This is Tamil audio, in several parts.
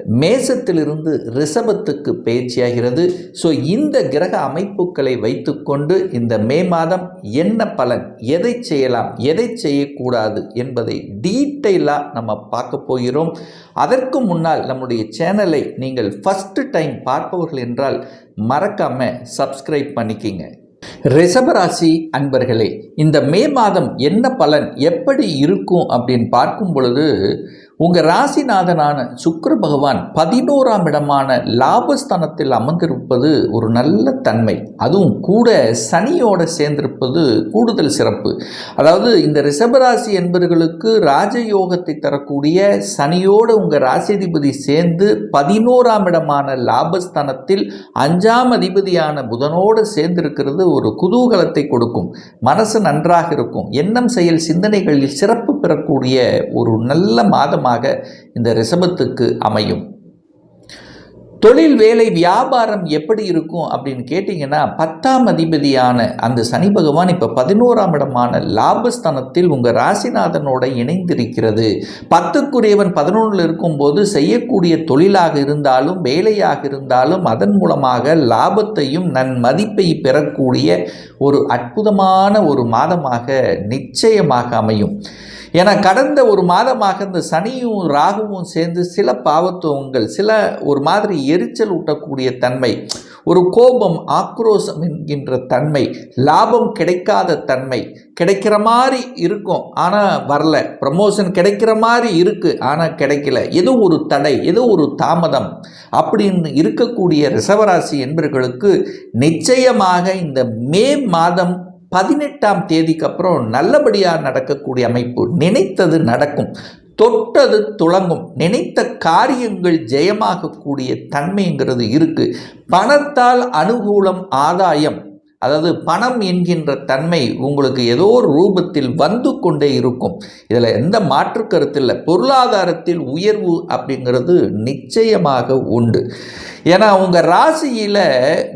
மேசத்திலிருந்து ரிஷபத்துக்கு பயிற்சியாகிறது ஸோ இந்த கிரக அமைப்புகளை வைத்துக்கொண்டு இந்த மே மாதம் என்ன பலன் எதை செய்யலாம் எதை செய்யக்கூடாது என்பதை டீட்டெயிலாக நம்ம பார்க்க போகிறோம். அதற்கு முன்னால் நம்முடைய சேனலை நீங்கள் ஃபஸ்ட்டு டைம் பார்ப்பவர்கள் என்றால் மறக்காமல் சப்ஸ்கிரைப் பண்ணிக்கிங்க. ரிஷபராசி அன்பர்களே இந்த மே மாதம் என்ன பலன் எப்படி இருக்கும் அப்படின்னு பார்க்கும் பொழுது உங்கள் ராசிநாதனான சுக்கர பகவான் பதினோராம் இடமான லாபஸ்தானத்தில் அமர்ந்திருப்பது ஒரு நல்ல தன்மை. அதுவும் கூட சனியோடு சேர்ந்திருப்பது கூடுதல் சிறப்பு. அதாவது இந்த ரிஷபராசி என்பவர்களுக்கு ராஜயோகத்தை தரக்கூடிய சனியோடு உங்கள் ராசிதிபதி சேர்ந்து பதினோராம் இடமான லாபஸ்தானத்தில் அஞ்சாம் அதிபதியான புதனோடு சேர்ந்திருக்கிறது ஒரு குதூகலத்தை கொடுக்கும். மனசு நன்றாக இருக்கும். எண்ணம் செயல் சிந்தனைகளில் சிறப்பு பெறக்கூடிய ஒரு நல்ல மாதமாக இந்த ரிஷபத்துக்கு அமையும். தொழில் வேலை வியாபாரம் எப்படி இருக்கும் அப்படின்னு கேட்டிங்கன்னா பத்தாம் அதிபதியான அந்த சனி பகவான் இப்போ பதினோராம் இடமான லாபஸ்தானத்தில் உங்கள் ராசிநாதனோட இணைந்திருக்கிறது. பத்துக்குரியவன் பதினொன்றில் இருக்கும்போது செய்யக்கூடிய தொழிலாக இருந்தாலும் வேலையாக இருந்தாலும் அதன் மூலமாக லாபத்தையும் நன் மதிப்பை பெறக்கூடிய ஒரு அற்புதமான ஒரு மாதமாக நிச்சயமாக அமையும். ஏன்னா கடந்த ஒரு மாதமாக இந்த சனியும் ராகுவும் சேர்ந்து சில பாவத்துவங்கள் சில ஒரு மாதிரி எரிச்சல் ஊட்டக்கூடிய தன்மை ஒரு கோபம் ஆக்ரோஷம் என்கின்ற தன்மை லாபம் கிடைக்காத தன்மை கிடைக்கிற மாதிரி இருக்கும் ஆனால் வரல. ப்ரமோஷன் கிடைக்கிற மாதிரி இருக்குது ஆனால் கிடைக்கல. ஏதோ ஒரு தடை ஏதோ ஒரு தாமதம் அப்படின்னு இருக்கக்கூடிய ரிசவராசி என்பவர்களுக்கு நிச்சயமாக இந்த மே மாதம் பதினெட்டாம் தேதிக்கு அப்புறம் நல்லபடியாக நடக்கக்கூடிய அமைப்பு நினைத்தது நடக்கும். தொட்டது துளங்கும். நினைத்த காரியங்கள் ஜெயமாகக்கூடிய தன்மைங்கிறது இருக்குது பணத்தால் அனுகூலம் ஆதாயம் அதாவது பணம் என்கின்ற தன்மை உங்களுக்கு ஏதோ ஒரு ரூபத்தில் வந்து கொண்டே இருக்கும். இதில் எந்த மாற்று கருத்து இல்லை. பொருளாதாரத்தில் உயர்வு அப்படிங்கிறது நிச்சயமாக உண்டு. ஏன்னா உங்கள் ராசியில்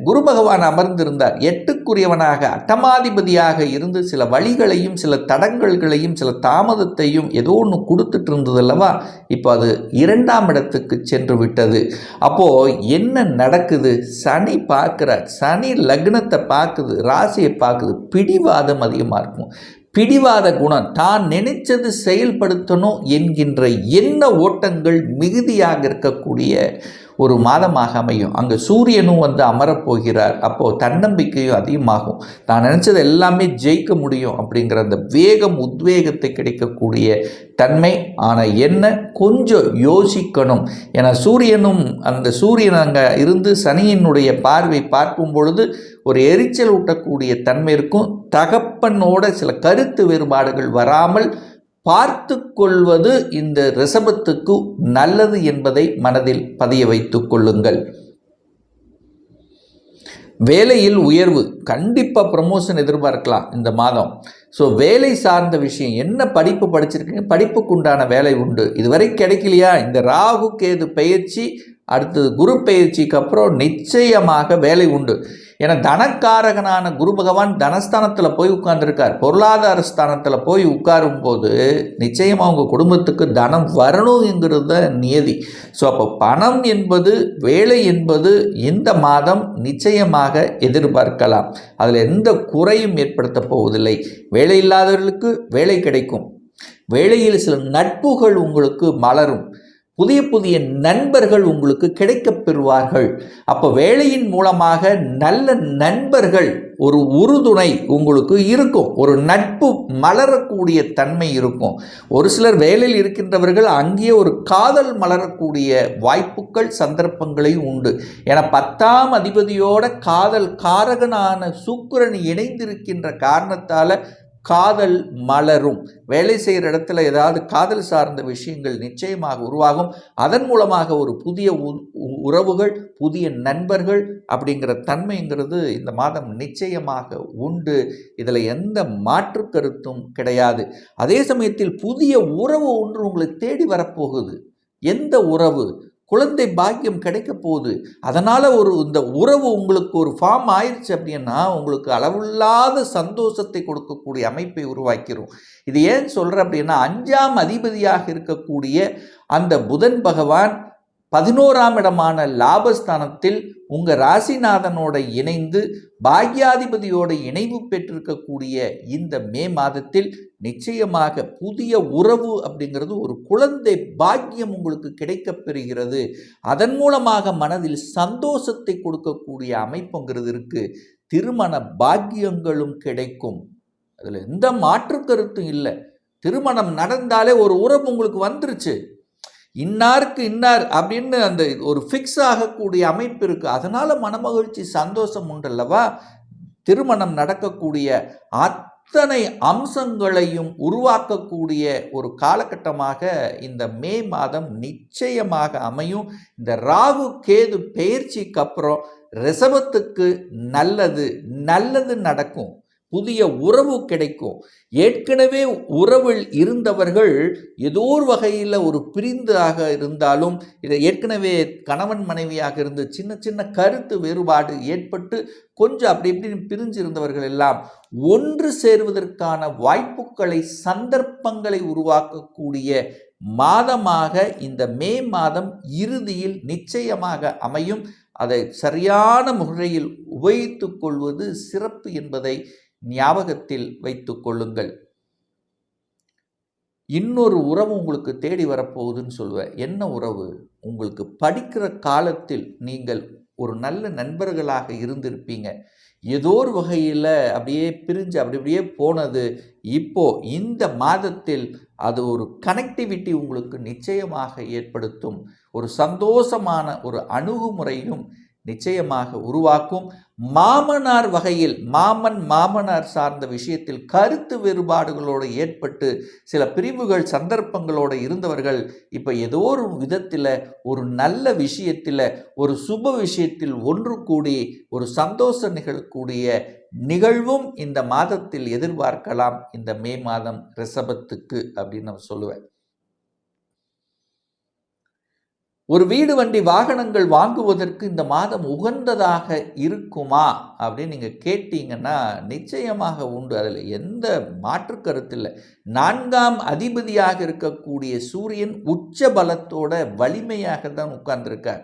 குரு பகவான் அமர்ந்திருந்தார். எட்டுக்குரியவனாக அட்டமாதிபதியாக இருந்து சில வழிகளையும் சில தடங்கல்களையும் சில தாமதத்தையும் ஏதோ ஒன்று கொடுத்துட்டு இருந்தது அல்லவா? இப்போ அது இரண்டாம் இடத்துக்கு சென்று விட்டது. அப்போது என்ன நடக்குது? சனி பார்க்குறார். சனி லக்னத்தை பார்க்குது ராசியை பார்க்குது பிடிவாதம் அதிகமாக இருக்கும். பிடிவாத குணம் தான் நினைச்சது செயல்படுத்தணும் என்கின்ற எண்ண ஓட்டங்கள் மிகுதியாக இருக்கக்கூடிய ஒரு மாதமாக அமையும். அங்கே சூரியனும் வந்து அமரப்போகிறார் அப்போது தன்னம்பிக்கையும் அதிகமாகும். நான் நினச்சது எல்லாமே ஜெயிக்க முடியும் அப்படிங்கிற அந்த வேகம் உத்வேகத்தை கிடைக்கக்கூடிய தன்மை. ஆனால் என்ன? கொஞ்சம் யோசிக்கணும். ஏன்னா சூரியனும் அந்த சூரியன் அங்கே இருந்து சனியினுடைய பார்வை பார்க்கும் பொழுது ஒரு எரிச்சல் ஊட்டக்கூடிய தன்மை இருக்கும். தகப்பனோட சில கருத்து வேறுபாடுகள் வராமல் பார்த்து கொள்வது இந்த ரிசபத்துக்கு நல்லது என்பதை மனதில் பதிய வைத்துக் கொள்ளுங்கள். வேலையில் உயர்வு கண்டிப்பாக ப்ரமோஷன் எதிர்பார்க்கலாம் இந்த மாதம். ஸோ வேலை சார்ந்த விஷயம் என்ன படிப்பு படிச்சிருக்கீங்க? படிப்புக்கு உண்டான வேலை உண்டு. இதுவரை கிடைக்கலையா? இந்த ராகு கேது பயிற்சி அடுத்தது குரு பயிற்சிக்கு அப்புறம் நிச்சயமாக வேலை உண்டு. ஏன்னா தனக்காரகனான குரு பகவான் தனஸ்தானத்தில் போய் உட்கார்ந்துருக்கார். பொருளாதார ஸ்தானத்தில் போய் உட்காரும் போது நிச்சயமாக அவங்க குடும்பத்துக்கு தனம் வரணுங்கிறது தான் நியதி. ஸோ அப்போ பணம் என்பது வேலை என்பது இந்த மாதம் நிச்சயமாக எதிர்பார்க்கலாம். அதில் எந்த குறையும் ஏற்படுத்த போவதில்லை. வேலை இல்லாதவர்களுக்கு வேலை கிடைக்கும். வேலையில் சில நட்புகள் உங்களுக்கு மலரும். புதிய புதிய நண்பர்கள் உங்களுக்கு கிடைக்கப் பெறுவார்கள். அப்போ வேலையின் மூலமாக நல்ல நண்பர்கள் ஒரு உறுதுணை உங்களுக்கு இருக்கும். ஒரு நட்பு மலரக்கூடிய தன்மை இருக்கும். ஒரு சிலர் வேலையில் இருக்கின்றவர்கள் அங்கேயே ஒரு காதல் மலரக்கூடிய வாய்ப்புகள் சந்தர்ப்பங்களையும் உண்டு. என பத்தாம் அதிபதியோட காதல் காரகனான சுக்கிரன் இணைந்திருக்கின்ற காரணத்தால் காதல் மலரும். வேலை செய்கிற இடத்துல ஏதாவது காதல் சார்ந்த விஷயங்கள் நிச்சயமாக உருவாகும். அதன் மூலமாக ஒரு புதிய உ- உறவுகள் புதிய நண்பர்கள் அப்படிங்கிற தன்மைங்கிறது இந்த மாதம் நிச்சயமாக உண்டு. இதில் எந்த மாற்று கருத்தும் கிடையாது. அதே சமயத்தில் புதிய உறவு ஒன்று உங்களை தேடி வரப்போகுது. எந்த உறவு? குழந்தை பாக்கியம் கிடைக்க போகுது. அதனால் ஒரு இந்த உறவு உங்களுக்கு ஒரு ஃபார்ம் ஆயிடுச்சு அப்படின்னா உங்களுக்கு அளவில்லாத சந்தோஷத்தை கொடுக்கக்கூடிய அமைப்பை உருவாக்கிரும் இது ஏன் சொல்கிறேன் அப்படின்னா அஞ்சாம் அதிபதியாக இருக்கக்கூடிய அந்த புதன் பகவான் பதினோராம் இடமான லாபஸ்தானத்தில் உங்கள் ராசிநாதனோட இணைந்து பாக்யாதிபதியோட இணைவு பெற்றிருக்கக்கூடிய இந்த மே மாதத்தில் நிச்சயமாக புதிய உறவு அப்படிங்கிறது ஒரு குழந்தை பாக்கியம் உங்களுக்கு கிடைக்கப் பெறுகிறது. அதன் மூலமாக மனதில் சந்தோஷத்தை கொடுக்கக்கூடிய அமைப்புங்கிறது இருக்குது திருமண பாக்கியங்களும் கிடைக்கும். அதில் எந்த மாற்று கருத்தும் இல்லை. திருமணம் நடந்தாலே ஒரு உறவு உங்களுக்கு வந்துருச்சு. இன்னாருக்கு இன்னார் அப்படின்னு அந்த ஒரு ஃபிக்ஸ் ஆகக்கூடிய அமைப்பு இருக்குது அதனால் மனமகிழ்ச்சி சந்தோஷம் உண்டல்லவா? திருமணம் நடக்கக்கூடிய அத்தனை அம்சங்களையும் உருவாக்கக்கூடிய ஒரு காலகட்டமாக இந்த மே மாதம் நிச்சயமாக அமையும். இந்த ராகு கேது பயிற்சிக்கு அப்புறம் ரிசபத்துக்கு நல்லது நல்லது நடக்கும். புதிய உறவு கிடைக்கும். ஏற்கனவே உறவில் இருந்தவர்கள் ஏதோ ஒரு வகையில் ஒரு பிரிந்தாக இருந்தாலும் இதை ஏற்கனவே கணவன் மனைவியாக இருந்து சின்ன சின்ன கருத்து வேறுபாடு ஏற்பட்டு கொஞ்சம் அப்படி இப்படின்னு பிரிஞ்சிருந்தவர்கள் எல்லாம் ஒன்று சேருவதற்கான வாய்ப்புகளை சந்தர்ப்பங்களை உருவாக்கக்கூடிய மாதமாக இந்த மே மாதம் இறுதியில் நிச்சயமாக அமையும். அதை சரியான முறையில் உபயோகித்துக் கொள்வது சிறப்பு என்பதை ஞாபகத்தில் வைத்து கொள்ளுங்கள். இன்னொரு உறவு உங்களுக்கு தேடி வரப்போகுதுன்னு சொல்லுவேன் என்ன உறவு? உங்களுக்கு படிக்கிற காலத்தில் நீங்கள் ஒரு நல்ல நண்பர்களாக இருந்திருப்பீங்க. ஏதோ ஒரு வகையில் அப்படியே பிரிஞ்சு அப்படி அப்படியே போனது. இப்போ இந்த மாதத்தில் அது ஒரு கனெக்டிவிட்டி உங்களுக்கு நிச்சயமாக ஏற்படுத்தும். ஒரு சந்தோஷமான ஒரு அணுகுமுறையும் நிச்சயமாக உருவாக்கும் மாமனார் வகையில் மாமன் மாமனார் சார்ந்த விஷயத்தில் கருத்து வேறுபாடுகளோடு ஏற்பட்டு சில பிரிவுகள் சந்தர்ப்பங்களோடு இருந்தவர்கள் இப்போ ஏதோ ஒரு விதத்தில் ஒரு நல்ல விஷயத்தில் ஒரு சுப விஷயத்தில் ஒன்று கூடி ஒரு சந்தோஷம் நிகழக்கூடிய நிகழ்வும் இந்த மாதத்தில் எதிர்பார்க்கலாம். இந்த மே மாதம் ரிசபத்துக்கு அப்படின்னு நான் சொல்லுவேன். ஒரு வீடு வண்டி வாகனங்கள் வாங்குவதற்கு இந்த மாதம் உகந்ததாக இருக்குமா அப்படின்னு நீங்கள் கேட்டீங்கன்னா நிச்சயமாக உண்டு. அதில் எந்த மாற்று கருத்து இல்லை நான்காம் அதிபதியாக இருக்கக்கூடிய சூரியன் உச்ச பலத்தோட வலிமையாக தான் உட்கார்ந்துருக்கார்.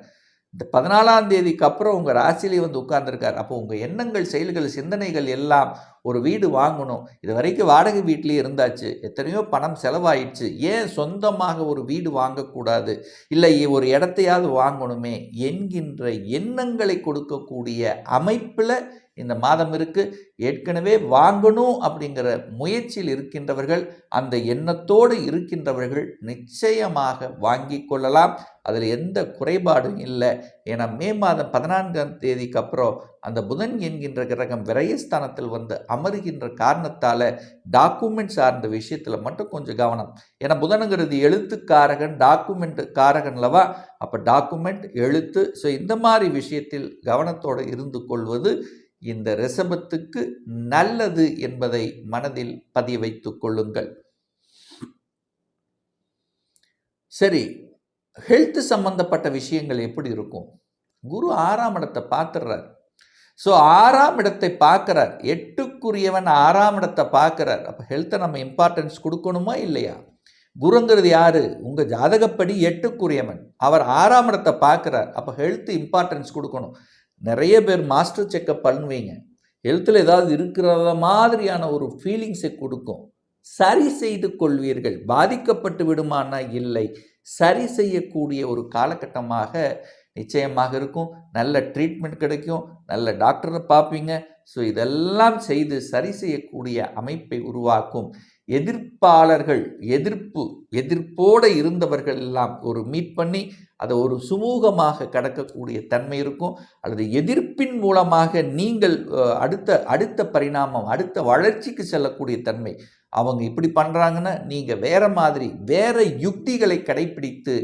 இந்த பதினாலாம் தேதிக்கு அப்புறம் உங்கள் ராசியிலே வந்து உட்கார்ந்துருக்கார். அப்போ உங்கள் எண்ணங்கள் செயல்கள் சிந்தனைகள் எல்லாம் ஒரு வீடு வாங்கணும். இது வரைக்கும் வாடகை வீட்டிலேயே இருந்தாச்சு. எத்தனையோ பணம் செலவாயிடுச்சு. ஏன் சொந்தமாக ஒரு வீடு வாங்கக்கூடாது? இல்லை ஒரு இடத்தையாவது வாங்கணுமே என்கின்ற எண்ணங்களை கொடுக்கக்கூடிய அமைப்பில் இந்த மாதம் இருக்குது ஏற்கனவே வாங்கணும் அப்படிங்கிற முயற்சியில் இருக்கின்றவர்கள் அந்த எண்ணத்தோடு இருக்கின்றவர்கள் நிச்சயமாக வாங்கி கொள்ளலாம். அதில் எந்த குறைபாடும் இல்லை. ஏன்னா மே மாதம் பதினான்காம் தேதிக்கு அப்புறம் அந்த புதன் என்கின்ற கிரகம் விரயஸ்தானத்தில் வந்து அமருகின்ற காரணத்தால் டாக்குமெண்ட் சார்ந்த விஷயத்தில் மட்டும் கொஞ்சம் கவனம். ஏன்னா புதனுங்கிறது எழுத்துக்காரகன் டாக்குமெண்ட் காரகன்லவா அப்போ டாக்குமெண்ட் எழுத்து ஸோ இந்த மாதிரி விஷயத்தில் கவனத்தோடு இருந்து கொள்வது இந்த ரிஷபத்துக்கு நல்லது என்பதை மனதில் பதிய வைத்துக் கொள்ளுங்கள். சரி ஹெல்த் சம்பந்தப்பட்ட விஷயங்கள் எப்படி இருக்கும்? குரு ஆறாம் இடத்தை பார்த்துடுறார் ஸோ ஆறாம் இடத்தை பார்க்குறார். எட்டுக்குரியவன் ஆறாம் இடத்தை பார்க்குறார். அப்போ ஹெல்த்தை நம்ம இம்பார்ட்டன்ஸ் கொடுக்கணுமா இல்லையா? குருங்கிறது யாரு? உங்கள் ஜாதகப்படி எட்டுக்குரியவன். அவர் ஆறாம் இடத்தை பார்க்குறார். அப்போ ஹெல்த் இம்பார்ட்டன்ஸ் கொடுக்கணும். நிறைய பேர் மாஸ்டர் செக்கப் பண்ணுவீங்க. ஹெல்த்தில் ஏதாவது இருக்கிறத மாதிரியான ஒரு ஃபீலிங்ஸை கொடுக்கும். சரி செய்து கொள்வீர்கள். பாதிக்கப்பட்டு விடுமானா இல்லை. சரி செய்யக்கூடிய ஒரு காலகட்டமாக நிச்சயமாக இருக்கும். நல்ல ட்ரீட்மெண்ட் கிடைக்கும். நல்ல டாக்டரை பார்ப்பீங்க. ஸோ இதெல்லாம் செய்து சரி செய்யக்கூடிய அமைப்பை உருவாக்கும். எதிர்ப்பாளர்கள் எதிர்ப்பு எதிர்ப்போடு இருந்தவர்கள் எல்லாம் ஒரு மீட் பண்ணி அதை ஒரு சுமூகமாக கடக்கக்கூடிய தன்மை இருக்கும். அல்லது எதிர்ப்பின் மூலமாக நீங்கள் அடுத்த அடுத்த பரிணாமம் அடுத்த வளர்ச்சிக்கு செல்லக்கூடிய தன்மை. அவங்க இப்படி பண்ணுறாங்கன்னா நீங்கள் வேற மாதிரி வேற யுக்திகளை கடைப்பிடித்து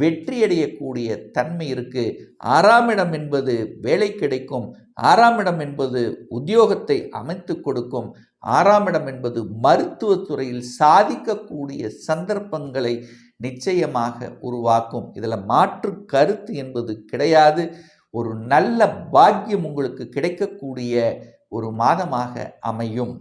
வெற்றி அடையக்கூடிய தன்மை இருக்குது ஆறாம் இடம் என்பது வேலை கிடைக்கும். ஆறாம் இடம் என்பது உத்தியோகத்தை அமைத்து கொடுக்கும். ஆறாம் இடம் என்பது மருத்துவத்துறையில் சாதிக்கக்கூடிய சந்தர்ப்பங்களை நிச்சயமாக உருவாக்கும். இதில் மாற்று கருத்து என்பது கிடையாது. ஒரு நல்ல பாக்கியம் உங்களுக்கு கிடைக்கக்கூடிய ஒரு மாதமாக அமையும்.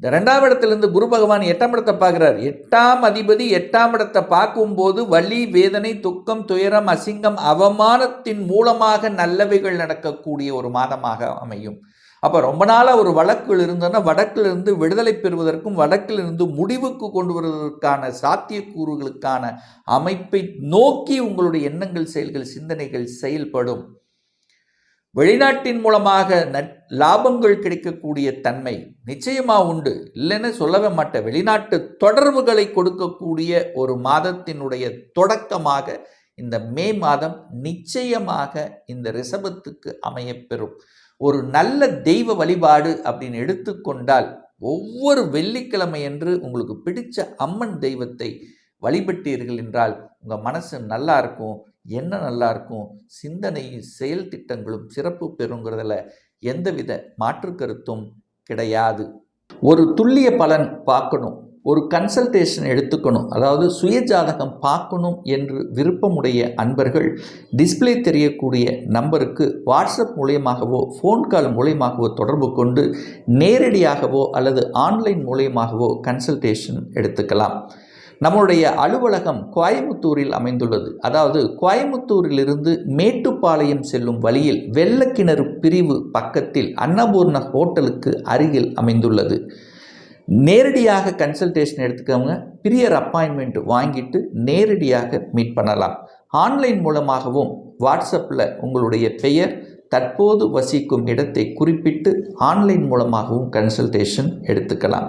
இந்த ரெண்டாம் இடத்திலிருந்து குரு பகவான் எட்டாம் இடத்தை பார்க்கிறார். எட்டாம் அதிபதி எட்டாம் இடத்தை பார்க்கும்போது வலி வேதனை துக்கம் துயரம் அசிங்கம் அவமானத்தின் மூலமாக நல்லவைகள் நடக்கக்கூடிய ஒரு மாதமாக அமையும். அப்போ ரொம்ப நாளாக ஒரு வழக்குகள் இருந்ததுன்னா வடக்கிலிருந்து விடுதலை பெறுவதற்கும் வடக்கிலிருந்து முடிவுக்கு கொண்டு வருவதற்கான சாத்தியக்கூறுகளுக்கான அமைப்பை நோக்கி உங்களுடைய எண்ணங்கள் செயல்கள் சிந்தனைகள் செயல்படும். வெளிநாட்டின் மூலமாக நட் லாபங்கள் கிடைக்கக்கூடிய தன்மை நிச்சயமாக உண்டு. இல்லைன்னு சொல்லவே மாட்டேன். வெளிநாட்டு தொடர்புகளை கொடுக்கக்கூடிய ஒரு மாதத்தினுடைய தொடக்கமாக இந்த மே மாதம் நிச்சயமாக இந்த ரிசபத்துக்கு அமையப்பெறும் ஒரு நல்ல தெய்வ வழிபாடு அப்படின்னு எடுத்துக்கொண்டால் ஒவ்வொரு வெள்ளிக்கிழமை என்று உங்களுக்கு பிடிச்ச அம்மன் தெய்வத்தை வழிபட்டீர்கள் என்றால் உங்கள் மனசு நல்லா இருக்கும் என்ன நல்லா இருக்கும் சிந்தனை செயல் திட்டங்களும் சிறப்பு பெறுங்கிறதுல எந்தவித மாற்று கருத்தும் கிடையாது. ஒரு துல்லிய பலன் பார்க்கணும். ஒரு கன்சல்டேஷன் எடுத்துக்கணும். அதாவது சுயஜாதகம் பார்க்கணும் என்று விருப்பமுடைய அன்பர்கள் டிஸ்ப்ளே தெரியக்கூடிய நம்பருக்கு வாட்ஸ்அப் மூலியமாகவோ ஃபோன் கால் மூலியமாகவோ தொடர்பு கொண்டு நேரடியாகவோ அல்லது ஆன்லைன் மூலியமாகவோ கன்சல்டேஷன் எடுத்துக்கலாம். நம்மளுடைய அலுவலகம் கோயமுத்தூரில் அமைந்துள்ளது. அதாவது கோயமுத்தூரிலிருந்து மேட்டுப்பாளையம் செல்லும் வழியில் வெள்ளக்கிணறு பிரிவு பக்கத்தில் அன்னபூர்ண ஹோட்டலுக்கு அருகில் அமைந்துள்ளது. நேரடியாக கன்சல்டேஷன் எடுத்துக்கவங்க பிரியர் அப்பாயின்மெண்ட் வாங்கிட்டு நேரடியாக மீட் பண்ணலாம். ஆன்லைன் மூலமாகவும் வாட்ஸ்அப்பில் உங்களுடைய பெயர் தற்போது வசிக்கும் இடத்தை குறிப்பிட்டு ஆன்லைன் மூலமாகவும் கன்சல்டேஷன் எடுத்துக்கலாம்.